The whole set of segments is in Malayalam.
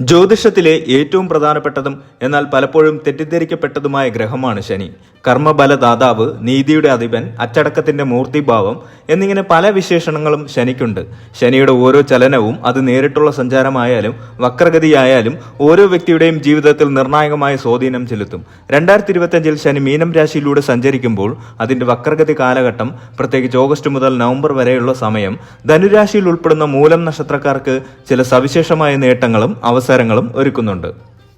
ജ്യോതിഷത്തിലെ ഏറ്റവും പ്രധാനപ്പെട്ടതും എന്നാൽ പലപ്പോഴും തെറ്റിദ്ധരിക്കപ്പെട്ടതുമായ ഗ്രഹമാണ് ശനി. കർമ്മബലദാതാവ് നീതിയുടെ അധിപൻ അച്ചടക്കത്തിന്റെ മൂർത്തിഭാവം എന്നിങ്ങനെ പല വിശേഷണങ്ങളും ശനിക്കുണ്ട്. ശനിയുടെ ഓരോ ചലനവും അത് നേരിട്ടുള്ള സഞ്ചാരമായാലും വക്രഗതിയായാലും ഓരോ വ്യക്തിയുടെയും ജീവിതത്തിൽ നിർണായകമായ സ്വാധീനം ചെലുത്തും. രണ്ടായിരത്തി ഇരുപത്തിയഞ്ചിൽ ശനി മീനം രാശിയിലൂടെ സഞ്ചരിക്കുമ്പോൾ അതിന്റെ വക്രഗതി കാലഘട്ടം പ്രത്യേകിച്ച് ഓഗസ്റ്റ് മുതൽ നവംബർ വരെയുള്ള സമയം ധനുരാശിയിൽ ഉൾപ്പെടുന്ന മൂലം നക്ഷത്രക്കാർക്ക് ചില സവിശേഷമായ നേട്ടങ്ങളും അവസരങ്ങളും ഒരുക്കുന്നുണ്ട്.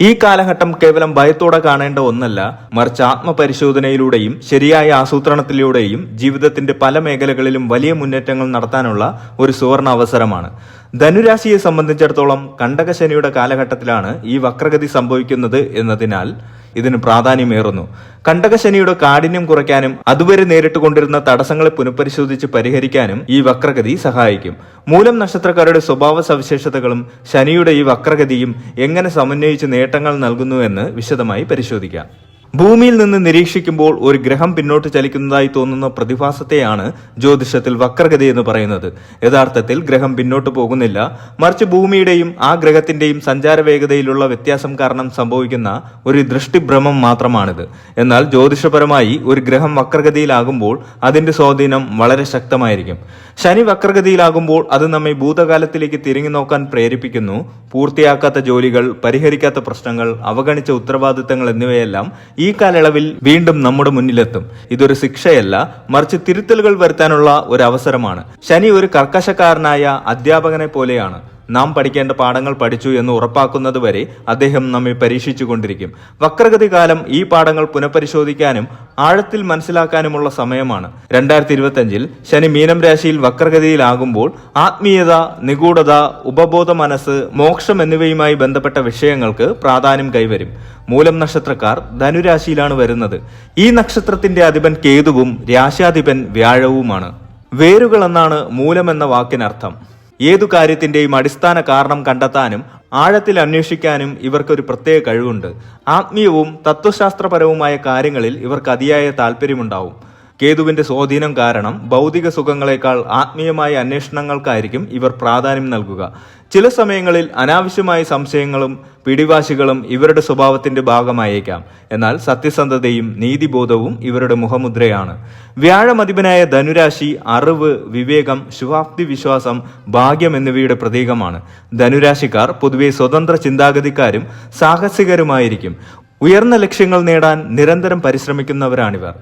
ഈ കാലഘട്ടം കേവലം ഭയത്തോടെ കാണേണ്ട ഒന്നല്ല മറിച്ച് ആത്മപരിശോധനയിലൂടെയും ശരിയായ ആസൂത്രണത്തിലൂടെയും ജീവിതത്തിന്റെ പല മേഖലകളിലും വലിയ മുന്നേറ്റങ്ങൾ നടത്താനുള്ള ഒരു സുവർണ അവസരമാണ്. ധനുരാശിയെ സംബന്ധിച്ചിടത്തോളം കണ്ടകശനിയുടെ കാലഘട്ടത്തിലാണ് ഈ വക്രഗതി സംഭവിക്കുന്നത് എന്നതിനാൽ ഇതിന് പ്രാധാന്യമേറുന്നു. കണ്ടകശനിയുടെ കാഠിന്യം കുറയ്ക്കാനും അതുവരെ നേരിട്ട് കൊണ്ടിരുന്ന തടസ്സങ്ങളെ പുനഃപരിശോധിച്ച് പരിഹരിക്കാനും ഈ വക്രഗതി സഹായിക്കും. മൂലം നക്ഷത്രക്കാരുടെ സ്വഭാവ സവിശേഷതകളും ശനിയുടെ ഈ വക്രഗതിയും എങ്ങനെ സമന്വയിച്ച് നേട്ടങ്ങൾ നൽകുന്നു എന്ന് വിശദമായി പരിശോധിക്കാം. ഭൂമിയിൽ നിന്ന് നിരീക്ഷിക്കുമ്പോൾ ഒരു ഗ്രഹം പിന്നോട്ട് ചലിക്കുന്നതായി തോന്നുന്ന പ്രതിഭാസത്തെയാണ് ജ്യോതിഷത്തിൽ വക്രഗതി എന്ന് പറയുന്നത്. യഥാർത്ഥത്തിൽ ഗ്രഹം പിന്നോട്ട് പോകുന്നില്ല. മറിച്ച് ഭൂമിയുടെയും ആ ഗ്രഹത്തിന്റെയും സഞ്ചാര വേഗതയിലുള്ള വ്യത്യാസം കാരണം സംഭവിക്കുന്ന ഒരു ദൃഷ്ടിഭ്രമം മാത്രമാണിത്. എന്നാൽ ജ്യോതിഷപരമായി ഒരു ഗ്രഹം വക്രഗതിയിലാകുമ്പോൾ അതിന്റെ സ്വാധീനം വളരെ ശക്തമായിരിക്കും. ശനി വക്രഗതിയിലാകുമ്പോൾ അത് നമ്മെ ഭൂതകാലത്തിലേക്ക് തിരിഞ്ഞു നോക്കാൻ പ്രേരിപ്പിക്കുന്നു. പൂർത്തിയാക്കാത്ത ജോലികൾ പരിഹരിക്കാത്ത പ്രശ്നങ്ങൾ അവഗണിച്ച ഉത്തരവാദിത്തങ്ങൾ എന്നിവയെല്ലാം ഈ കാലയളവിൽ വീണ്ടും നമ്മുടെ മുന്നിലെത്തും. ഇതൊരു ശിക്ഷയല്ല മറിച്ച് തിരുത്തലുകൾ വരുത്താനുള്ള ഒരു അവസരമാണ്. ശനി ഒരു കർക്കശക്കാരനായ അധ്യാപകനെ പോലെയാണ്. നാം പഠിക്കേണ്ട പാഠങ്ങൾ പഠിച്ചു എന്ന് ഉറപ്പാക്കുന്നതുവരെ അദ്ദേഹം നമ്മെ പരീക്ഷിച്ചു കൊണ്ടിരിക്കും വക്രഗതി കാലം ഈ പാഠങ്ങൾ പുനഃപരിശോധിക്കാനും ആഴത്തിൽ മനസ്സിലാക്കാനുമുള്ള സമയമാണ്. രണ്ടായിരത്തി ഇരുപത്തിയഞ്ചിൽ ശനി മീനം രാശിയിൽ വക്രഗതിയിലാകുമ്പോൾ ആത്മീയത നിഗൂഢത ഉപബോധ മനസ്സ് മോക്ഷം എന്നിവയുമായി ബന്ധപ്പെട്ട വിഷയങ്ങൾക്ക് പ്രാധാന്യം കൈവരും. മൂലം നക്ഷത്രക്കാർ ധനുരാശിയിലാണ് വരുന്നത്. ഈ നക്ഷത്രത്തിന്റെ അധിപൻ കേതുവും രാശാധിപൻ വ്യാഴവുമാണ്. വേരുകൾ എന്നാണ് മൂലം എന്ന വാക്കിനർത്ഥം. ഏതു കാര്യത്തിന്റെയും അടിസ്ഥാന കാരണം കണ്ടെത്താനും ആഴത്തിൽ അന്വേഷിക്കാനും ഇവർക്കൊരു പ്രത്യേക കഴിവുണ്ട്. ആത്മീയവും തത്വശാസ്ത്രപരവുമായ കാര്യങ്ങളിൽ ഇവർക്ക് അതിയായ താല്പര്യമുണ്ടാവും കേതുവിന്റെ സ്വാധീനം കാരണം ഭൗതിക സുഖങ്ങളെക്കാൾ ആത്മീയമായ അന്വേഷണങ്ങൾക്കായിരിക്കും ഇവർ പ്രാധാന്യം നൽകുക. ചില സമയങ്ങളിൽ അനാവശ്യമായ സംശയങ്ങളും പിടിവാശികളും ഇവരുടെ സ്വഭാവത്തിന്റെ ഭാഗമായേക്കാം. എന്നാൽ സത്യസന്ധതയും നീതിബോധവും ഇവരുടെ മുഖമുദ്രയാണ്. വ്യാഴമതിപനായ ധനുരാശി അറിവ് വിവേകം ശുഭാപ്തി വിശ്വാസം ഭാഗ്യം എന്നിവയുടെ പ്രതീകമാണ്. ധനുരാശിക്കാർ പൊതുവെ സ്വതന്ത്ര ചിന്താഗതിക്കാരും സാഹസികരുമായിരിക്കും. ഉയർന്ന ലക്ഷ്യങ്ങൾ നേടാൻ നിരന്തരം പരിശ്രമിക്കുന്നവരാണിവർ.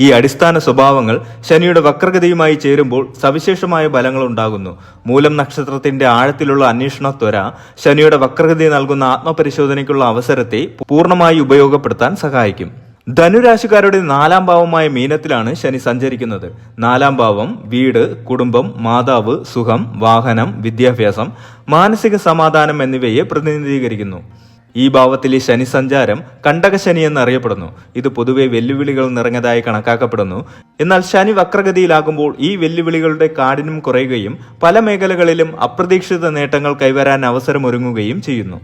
ഈ അടിസ്ഥാന സ്വഭാവങ്ങൾ ശനിയുടെ വക്രഗതിയുമായി ചേരുമ്പോൾ സവിശേഷമായ ഫലങ്ങൾ ഉണ്ടാകുന്നു മൂലം നക്ഷത്രത്തിന്റെ ആഴത്തിലുള്ള അന്വേഷണ ത്വര ശനിയുടെ വക്രഗതി നൽകുന്ന ആത്മപരിശോധനയ്ക്കുള്ള അവസരത്തെ പൂർണമായി ഉപയോഗപ്പെടുത്താൻ സഹായിക്കും. ധനുരാശിക്കാരുടെ നാലാം ഭാവമായ മീനത്തിലാണ് ശനി സഞ്ചരിക്കുന്നത്. നാലാം ഭാവം വീട് കുടുംബം മാതാവ് സുഖം വാഹനം വിദ്യാഭ്യാസം മാനസിക സമാധാനം എന്നിവയെ പ്രതിനിധീകരിക്കുന്നു. ഈ ഭാവത്തിലെ ശനി സഞ്ചാരം കണ്ടകശനി എന്നറിയപ്പെടുന്നു. ഇത് പൊതുവെ വെല്ലുവിളികൾ നിറഞ്ഞതായി കണക്കാക്കപ്പെടുന്നു. എന്നാൽ ശനി വക്രഗതിയിലാകുമ്പോൾ ഈ വെല്ലുവിളികളുടെ കാഠിന്യം കുറയുകയും പല മേഖലകളിലും അപ്രതീക്ഷിത നേട്ടങ്ങൾ കൈവരാൻ അവസരമൊരുങ്ങുകയും ചെയ്യുന്നു.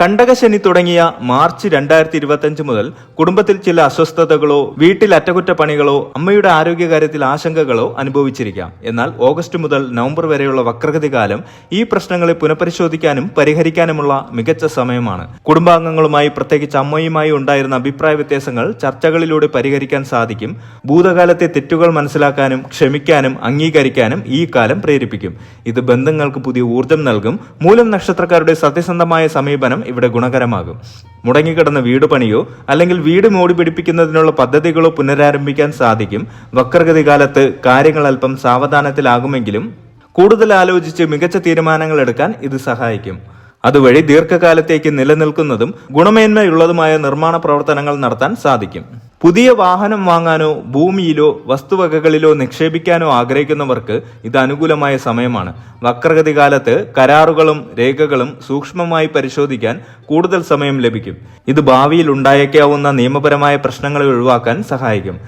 കണ്ടകശനി തുടങ്ങിയ മാർച്ച് രണ്ടായിരത്തി ഇരുപത്തിയഞ്ച് മുതൽ കുടുംബത്തിൽ ചില അസ്വസ്ഥതകളോ വീട്ടിൽ അറ്റകുറ്റപ്പണികളോ അമ്മയുടെ ആരോഗ്യകാര്യത്തിൽ ആശങ്കകളോ അനുഭവിച്ചിരിക്കാം. എന്നാൽ ഓഗസ്റ്റ് മുതൽ നവംബർ വരെയുള്ള വക്രഗതി കാലം ഈ പ്രശ്നങ്ങളെ പുനഃപരിശോധിക്കാനും പരിഹരിക്കാനുമുള്ള മികച്ച സമയമാണ്. കുടുംബാംഗങ്ങളുമായി പ്രത്യേകിച്ച് അമ്മയുമായി ഉണ്ടായിരുന്ന അഭിപ്രായ വ്യത്യാസങ്ങൾ ചർച്ചകളിലൂടെ പരിഹരിക്കാൻ സാധിക്കും. ഭൂതകാലത്തെ തെറ്റുകൾ മനസ്സിലാക്കാനും ക്ഷമിക്കാനും അംഗീകരിക്കാനും ഈ കാലം പ്രേരിപ്പിക്കും. ഇത് ബന്ധങ്ങൾക്ക് പുതിയ ഊർജം നൽകും. മൂലം നക്ഷത്രക്കാരുടെ സത്യസന്ധമായ സമീപനം ഇവിടെ ഗുണകരമാകും. മുടങ്ങിക്കിടന്ന വീട് പണിയോ അല്ലെങ്കിൽ വീട് മോടി പിടിപ്പിക്കുന്നതിനുള്ള പദ്ധതികളോ പുനരാരംഭിക്കാൻ സാധിക്കും. വക്രഗതി കാലത്ത് കാര്യങ്ങൾ അല്പം സാവധാനത്തിലാകുമെങ്കിലും കൂടുതൽ ആലോചിച്ച് മികച്ച തീരുമാനങ്ങൾ എടുക്കാൻ ഇത് സഹായിക്കും. അതുവഴി ദീർഘകാലത്തേക്ക് നിലനിൽക്കുന്നതും ഗുണമേന്മയുള്ളതുമായ നിർമ്മാണ പ്രവർത്തനങ്ങൾ നടത്താൻ സാധിക്കും. പുതിയ വാഹനം വാങ്ങാനോ ഭൂമിയിലോ വസ്തുവകകളിലോ നിക്ഷേപിക്കാനോ ആഗ്രഹിക്കുന്നവർക്ക് ഇത് അനുകൂലമായ സമയമാണ്. വക്രഗതി കാലത്ത് കരാറുകളും രേഖകളും സൂക്ഷ്മമായി പരിശോധിക്കാൻ കൂടുതൽ സമയം ലഭിക്കും. ഇത് ഭാവിയിൽ ഉണ്ടായേക്കാവുന്ന നിയമപരമായ പ്രശ്നങ്ങളെ ഒഴിവാക്കാൻ സഹായിക്കും.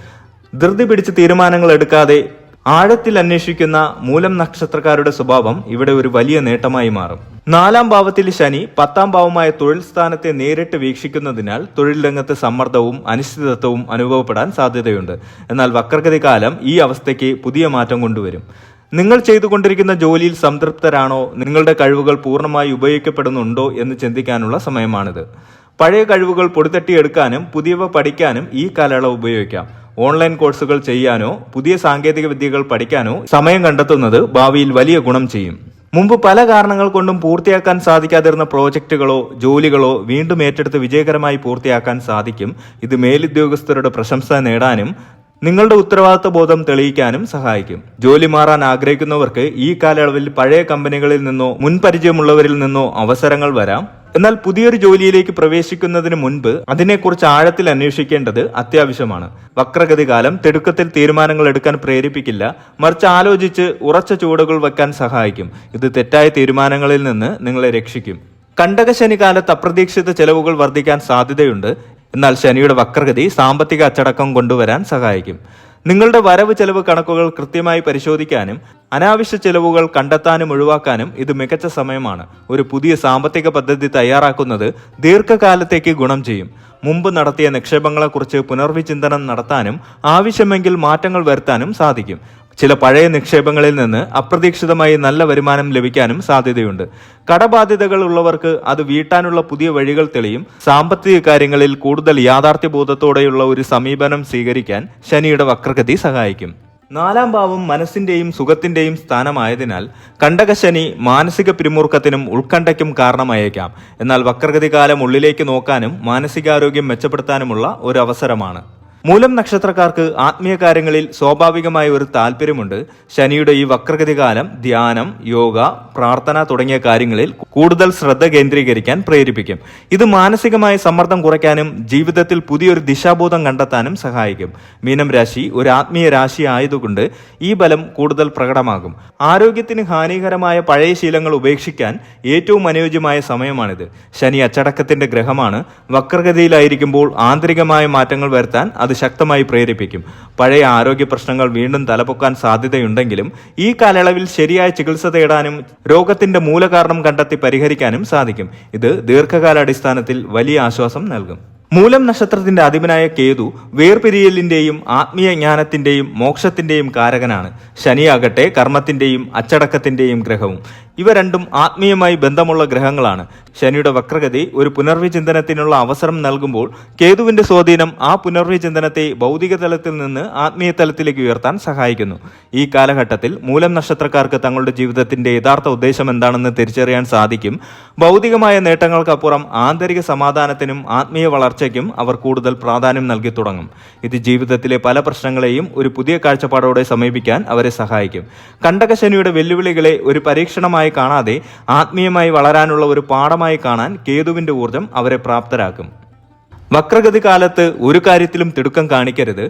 ധൃതി പിടിച്ച് തീരുമാനങ്ങൾ എടുക്കാതെ ആഴത്തിൽ അന്വേഷിക്കുന്ന മൂലം നക്ഷത്രക്കാരുടെ സ്വഭാവം ഇവിടെ ഒരു വലിയ നേട്ടമായി മാറും. നാലാം ഭാവത്തിൽ ശനി പത്താം ഭാവമായ തൊഴിൽ സ്ഥാനത്തെ നേരിട്ട് വീക്ഷിക്കുന്നതിനാൽ തൊഴിൽ രംഗത്ത് സമ്മർദ്ദവും അനിശ്ചിതത്വവും അനുഭവപ്പെടാൻ സാധ്യതയുണ്ട്. എന്നാൽ വക്രഗതി കാലം ഈ അവസ്ഥയ്ക്ക് പുതിയ മാറ്റം കൊണ്ടുവരും. നിങ്ങൾ ചെയ്തുകൊണ്ടിരിക്കുന്ന ജോലിയിൽ സംതൃപ്തരാണോ? നിങ്ങളുടെ കഴിവുകൾ പൂർണമായി ഉപയോഗിക്കപ്പെടുന്നുണ്ടോ എന്ന് ചിന്തിക്കാനുള്ള സമയമാണിത്. പഴയ കഴിവുകൾ പൊടിത്തട്ടിയെടുക്കാനും പുതിയവ പഠിക്കാനും ഈ കാലയളവ് ഉപയോഗിക്കാം. ഓൺലൈൻ കോഴ്സുകൾ ചെയ്യാനോ പുതിയ സാങ്കേതിക വിദ്യകൾ പഠിക്കാനോ സമയം കണ്ടെത്തുന്നത് ഭാവിയിൽ വലിയ ഗുണം ചെയ്യും. മുമ്പ് പല കാരണങ്ങൾ കൊണ്ടും പൂർത്തിയാക്കാൻ സാധിക്കാതിരുന്ന പ്രോജക്റ്റുകളോ ജോലികളോ വീണ്ടും ഏറ്റെടുത്ത് വിജയകരമായി പൂർത്തിയാക്കാൻ സാധിക്കും. ഇത് മേലുദ്യോഗസ്ഥരുടെ പ്രശംസ നേടാനും നിങ്ങളുടെ ഉത്തരവാദിത്ത ബോധം തെളിയിക്കാനും സഹായിക്കും. ജോലി മാറാൻ ആഗ്രഹിക്കുന്നവർക്ക് ഈ കാലയളവിൽ പഴയ കമ്പനികളിൽ നിന്നോ മുൻപരിചയമുള്ളവരിൽ നിന്നോ അവസരങ്ങൾ വരാം. എന്നാൽ പുതിയൊരു ജോലിയിലേക്ക് പ്രവേശിക്കുന്നതിന് മുൻപ് അതിനെക്കുറിച്ച് ആഴത്തിൽ അന്വേഷിക്കേണ്ടത് അത്യാവശ്യമാണ്. വക്രഗതി കാലം തിടുക്കത്തിൽ തീരുമാനങ്ങൾ എടുക്കാൻ പ്രേരിപ്പിക്കില്ല. മറിച്ച് ആലോചിച്ച് ഉറച്ച ചുവടുകൾ വെക്കാൻ സഹായിക്കും. ഇത് തെറ്റായ തീരുമാനങ്ങളിൽ നിന്ന് നിങ്ങളെ രക്ഷിക്കും. കണ്ടകശനി കാലത്ത് അപ്രതീക്ഷിത ചെലവുകൾ വർദ്ധിക്കാൻ സാധ്യതയുണ്ട്. എന്നാൽ ശനിയുടെ വക്രഗതി സാമ്പത്തിക അച്ചടക്കം കൊണ്ടുവരാൻ സഹായിക്കും. നിങ്ങളുടെ വരവ് ചെലവ് കണക്കുകൾ കൃത്യമായി പരിശോധിക്കാനും അനാവശ്യ ചെലവുകൾ കണ്ടെത്താനും ഒഴിവാക്കാനും ഇത് മികച്ച സമയമാണ്. ഒരു പുതിയ സാമ്പത്തിക പദ്ധതി തയ്യാറാക്കുന്നത് ദീർഘകാലത്തേക്ക് ഗുണം ചെയ്യും. മുമ്പ് നടത്തിയ നിക്ഷേപങ്ങളെക്കുറിച്ച് പുനർവിചിന്തനം നടത്താനും ആവശ്യമെങ്കിൽ മാറ്റങ്ങൾ വരുത്താനും സാധിക്കും. ചില പഴയ നിക്ഷേപങ്ങളിൽ നിന്ന് അപ്രതീക്ഷിതമായി നല്ല വരുമാനം ലഭിക്കാനും സാധ്യതയുണ്ട്. കടബാധ്യതകൾ ഉള്ളവർക്ക് അത് വീട്ടാനുള്ള പുതിയ വഴികൾ തെളിയും. സാമ്പത്തിക കാര്യങ്ങളിൽ കൂടുതൽ യാഥാർത്ഥ്യബോധത്തോടെയുള്ള ഒരു സമീപനം സ്വീകരിക്കാൻ ശനിയുടെ വക്രഗതി സഹായിക്കും. നാലാം ഭാവം മനസ്സിന്റെയും സുഖത്തിന്റെയും സ്ഥാനമായതിനാൽ കണ്ടകശനി മാനസിക പിരിമുറുക്കത്തിനും ഉത്കണ്ഠയ്ക്കും കാരണമായേക്കാം. എന്നാൽ വക്രഗതി കാലം ഉള്ളിലേക്ക് നോക്കാനും മാനസികാരോഗ്യം മെച്ചപ്പെടുത്താനുമുള്ള ഒരു അവസരമാണ്. മൂലം നക്ഷത്രക്കാർക്ക് ആത്മീയ കാര്യങ്ങളിൽ സ്വാഭാവികമായ ഒരു താല്പര്യമുണ്ട്. ശനിയുടെ ഈ വക്രഗതി കാലം ധ്യാനം യോഗ പ്രാർത്ഥന തുടങ്ങിയ കാര്യങ്ങളിൽ കൂടുതൽ ശ്രദ്ധ കേന്ദ്രീകരിക്കാൻ പ്രേരിപ്പിക്കും. ഇത് മാനസികമായ സമ്മർദ്ദം കുറയ്ക്കാനും ജീവിതത്തിൽ പുതിയൊരു ദിശാബോധം കണ്ടെത്താനും സഹായിക്കും. മീനം രാശി ഒരു ആത്മീയ രാശി ആയതുകൊണ്ട് ഈ ബലം കൂടുതൽ പ്രകടമാകും. ആരോഗ്യത്തിന് ഹാനികരമായ പഴയ ശീലങ്ങൾ ഉപേക്ഷിക്കാൻ ഏറ്റവും അനുയോജ്യമായ സമയമാണിത്. ശനി അച്ചടക്കത്തിന്റെ ഗ്രഹമാണ്. വക്രഗതിയിലായിരിക്കുമ്പോൾ ആന്തരികമായ മാറ്റങ്ങൾ വരുത്താൻ അത് ശക്തമായി പ്രേരിപ്പിക്കും. പഴയ ആരോഗ്യ പ്രശ്നങ്ങൾ വീണ്ടും തലപൊക്കാൻ സാധ്യതയുണ്ടെങ്കിലും ഈ കാലയളവിൽ ശരിയായ ചികിത്സ തേടാനും രോഗത്തിന്റെ മൂലകാരണം കണ്ടെത്തി പരിഹരിക്കാനും സാധിക്കും. ഇത് ദീർഘകാലാടിസ്ഥാനത്തിൽ വലിയ ആശ്വാസം നൽകും. മൂലം നക്ഷത്രത്തിന്റെ അധിപനായ കേതു വേർപിരിയലിന്റെയും ആത്മീയ ജ്ഞാനത്തിന്റെയും മോക്ഷത്തിന്റെയും കാരകനാണ്. ശനിയാകട്ടെ കർമ്മത്തിന്റെയും അച്ചടക്കത്തിന്റെയും ഗ്രഹവും. ഇവ രണ്ടും ആത്മീയമായി ബന്ധമുള്ള ഗ്രഹങ്ങളാണ്. ശനിയുടെ വക്രഗതി ഒരു പുനർവിചിന്തനത്തിനുള്ള അവസരം നൽകുമ്പോൾ കേതുവിന്റെ സ്വാധീനം ആ പുനർവിചിന്തനത്തെ ഭൗതിക തലത്തിൽ നിന്ന് ആത്മീയ തലത്തിലേക്ക് ഉയർത്താൻ സഹായിക്കുന്നു. ഈ കാലഘട്ടത്തിൽ മൂലം നക്ഷത്രക്കാർക്ക് തങ്ങളുടെ ജീവിതത്തിന്റെ യഥാർത്ഥ ഉദ്ദേശം എന്താണെന്ന് തിരിച്ചറിയാൻ സാധിക്കും. ഭൗതികമായ നേട്ടങ്ങൾക്കപ്പുറം ആന്തരിക സമാധാനത്തിനും ആത്മീയ വളർച്ചയ്ക്കും അവർ കൂടുതൽ പ്രാധാന്യം നൽകി തുടങ്ങും. ഇത് ജീവിതത്തിലെ പല പ്രശ്നങ്ങളെയും ഒരു പുതിയ കാഴ്ചപ്പാടോടെ സമീപിക്കാൻ അവരെ സഹായിക്കും. കണ്ടകശനിയുടെ വെല്ലുവിളികളെ ഒരു പരീക്ഷണമായി കാണാതെ ആത്മീയമായി വളരാനുള്ള ഒരു പാഠമായി കാണാൻ കേതുവിന്റെ ഊർജം അവരെ പ്രാപ്തരാക്കും. വക്രഗതി കാലത്ത് ഒരു കാര്യത്തിലും തിടുക്കം കാണിക്കരുത്.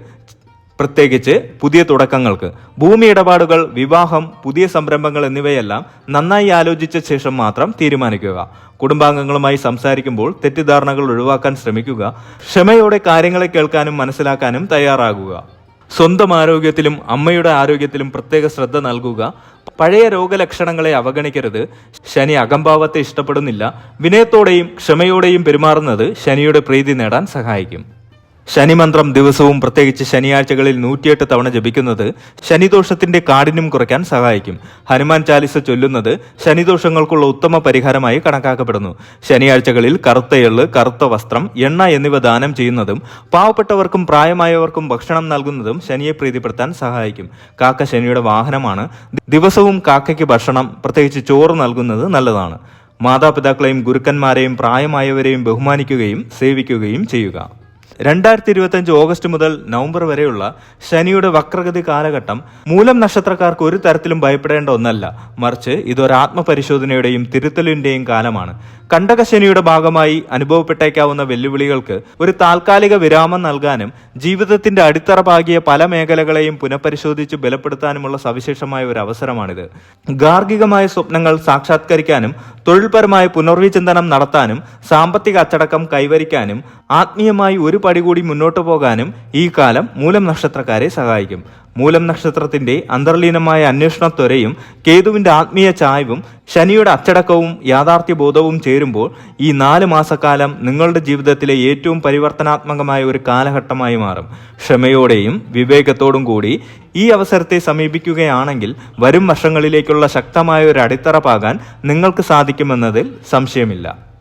പ്രത്യേകിച്ച് പുതിയ തുടക്കങ്ങൾക്ക്. ഭൂമി ഇടപാടുകൾ വിവാഹം പുതിയ സംരംഭങ്ങൾ എന്നിവയെല്ലാം നന്നായി ആലോചിച്ച ശേഷം മാത്രം തീരുമാനിക്കുക. കുടുംബാംഗങ്ങളുമായി സംസാരിക്കുമ്പോൾ തെറ്റിദ്ധാരണകൾ ഒഴിവാക്കാൻ ശ്രമിക്കുക. ക്ഷമയോടെ കാര്യങ്ങളെ കേൾക്കാനും മനസ്സിലാക്കാനും തയ്യാറാകുക. സ്വന്തം ആരോഗ്യത്തിലും അമ്മയുടെ ആരോഗ്യത്തിലും പ്രത്യേക ശ്രദ്ധ നൽകുക. പഴയ രോഗലക്ഷണങ്ങളെ അവഗണിക്കരുത്. ശനി അകംഭാവത്തെ ഇഷ്ടപ്പെടുന്നില്ല. വിനയത്തോടെയും ക്ഷമയോടെയും പെരുമാറുന്നത് ശനിയുടെ പ്രീതി നേടാൻ സഹായിക്കും. ശനിമന്ത്രം ദിവസവും പ്രത്യേകിച്ച് ശനിയാഴ്ചകളിൽ നൂറ്റിയെട്ട് തവണ ജപിക്കുന്നത് ശനിദോഷത്തിന്റെ കാഠിന്യം കുറയ്ക്കാൻ സഹായിക്കും. ഹനുമാൻ ചാലിസ ചൊല്ലുന്നത് ശനിദോഷങ്ങൾക്കുള്ള ഉത്തമ പരിഹാരമായി കണക്കാക്കപ്പെടുന്നു. ശനിയാഴ്ചകളിൽ കറുത്ത എള്ള് കറുത്ത വസ്ത്രം എണ്ണ എന്നിവ ദാനം ചെയ്യുന്നതും പാവപ്പെട്ടവർക്കും പ്രായമായവർക്കും ഭക്ഷണം നൽകുന്നതും ശനിയെ പ്രീതിപ്പെടുത്താൻ സഹായിക്കും. കാക്ക ശനിയുടെ വാഹനമാണ്. ദിവസവും കാക്കയ്ക്ക് ഭക്ഷണം പ്രത്യേകിച്ച് ചോറ് നൽകുന്നത് നല്ലതാണ്. മാതാപിതാക്കളെയും ഗുരുക്കന്മാരെയും പ്രായമായവരെയും ബഹുമാനിക്കുകയും സേവിക്കുകയും ചെയ്യുക. രണ്ടായിരത്തി ഇരുപത്തിയഞ്ച് ഓഗസ്റ്റ് മുതൽ നവംബർ വരെയുള്ള ശനിയുടെ വക്രഗതി കാലഘട്ടം മൂലം നക്ഷത്രക്കാർക്ക് ഒരു തരത്തിലും ഭയപ്പെടേണ്ട ഒന്നല്ല. മറിച്ച് ഇതൊരു ആത്മപരിശോധനയുടെയും തിരുത്തലിന്റെയും കാലമാണ്. കണ്ടക ശനിയുടെ ഭാഗമായി അനുഭവപ്പെട്ടേക്കാവുന്ന വെല്ലുവിളികൾക്ക് ഒരു താൽക്കാലിക വിരാമം നൽകാനും ജീവിതത്തിന്റെ അടിത്തറ പാകിയ പല മേഖലകളെയും പുനഃപരിശോധിച്ച് ബലപ്പെടുത്താനുമുള്ള സവിശേഷമായ ഒരു അവസരമാണിത്. ഗാർഹികമായ സ്വപ്നങ്ങൾ സാക്ഷാത്കരിക്കാനും തൊഴിൽപരമായ പുനർവിചിന്തനം നടത്താനും സാമ്പത്തിക അച്ചടക്കം കൈവരിക്കാനും ആത്മീയമായി ഒരു പടി കൂടി മുന്നോട്ടു പോകാനും ഈ കാലം മൂലം നക്ഷത്രക്കാരെ സഹായിക്കും. മൂലം നക്ഷത്രത്തിന്റെ അന്തർലീനമായ അന്വേഷണത്വരയും കേതുവിന്റെ ആത്മീയ ചായവും ശനിയുടെ അച്ചടക്കവും യാഥാർത്ഥ്യബോധവും ചേരുമ്പോൾ ഈ നാല് മാസക്കാലം നിങ്ങളുടെ ജീവിതത്തിലെ ഏറ്റവും പരിവർത്തനാത്മകമായ ഒരു കാലഘട്ടമായി മാറും. ക്ഷമയോടെയും വിവേകത്തോടും കൂടി ഈ അവസരത്തെ സമീപിക്കുകയാണെങ്കിൽ വരും വർഷങ്ങളിലേക്കുള്ള ശക്തമായ ഒരു അടിത്തറ പാകാൻ നിങ്ങൾക്ക് സാധിക്കുമെന്നതിൽ സംശയമില്ല.